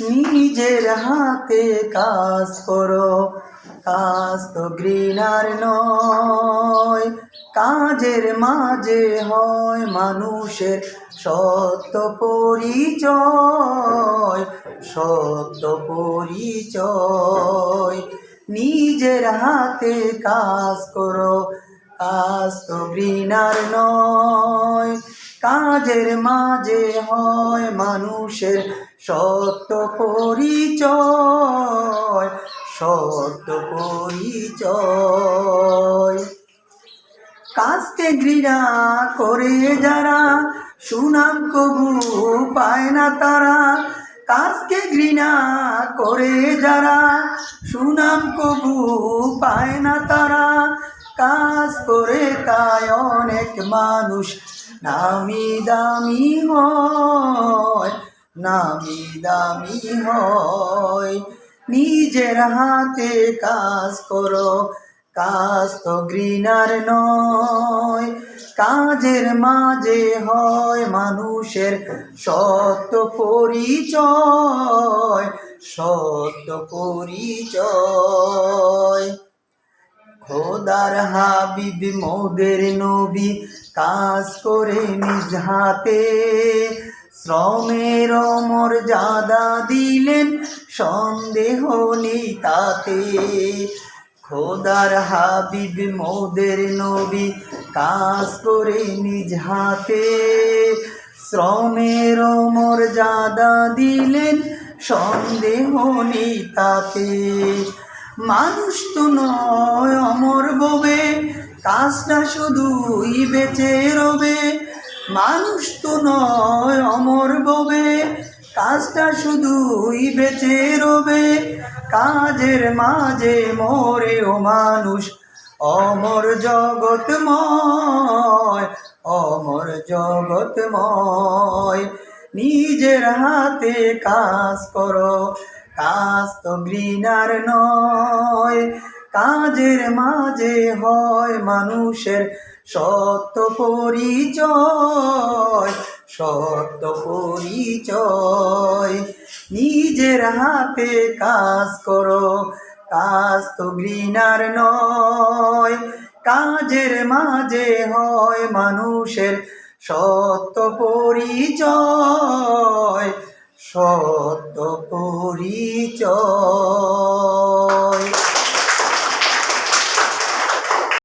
নিজের হাতে কাজ করো, কাজ তো ঘৃণার নয়। কাজের মাঝে হয় মানুষের সত্য পরিচয় সত্য পরিচয়। নিজের হাতে কাজ করো, কাজ তো ঘৃণার নয়। কাজের মাঝে হয় মানুষের সত্য পরিচয় সত্য পরিচয়। কাজকে ঘৃণা করে যারা, সুনাম কবু পায় না তারা। কাজকে ঘৃণা করে যারা, সুনাম কবু পায় না তারা। কাজ করে তাই অনেক মানুষ নামি দামি হয়, নামি দামি হয়। নিজের হাতে কাজ করো, কাজ তো ঘৃণার নয়। কাজের মাঝে হয় মানুষের সত্য পরিচয় সত্য পরিচয়। খোদার হাবিব, মোদের নবী, কাজ করে নিজ হাতে। শ্রমের জাদা দিলেন, সন্দেহ নেই তাতে। খোদার হাবিব, মোদের নবী, কাজ করে নিজ হাতে। শ্রমের জাদা দিলেন, সন্দেহ নেই তাতে। মানুষ তো নয় অমর ববে, কাজটা শুধুই বেঁচে রবে। মানুষ তো নয় অমর ববে, কাজটা শুধুই বেঁচে রবে। কাজের মাঝে মরে ও মানুষ অমর জগৎময় অমর জগৎময়। নিজের হাতে কাজ করো কাজ তো ঘৃণার নয়। কাজের মাঝে হয় মানুষের সত্য পরিচয় সত্য পরিচয়। নিজের হাতে কাজ করো কাজ তো ঘৃণার নয়। কাজের মাঝে হয় মানুষের সত্য পরিচয় সত্য পরিচয়।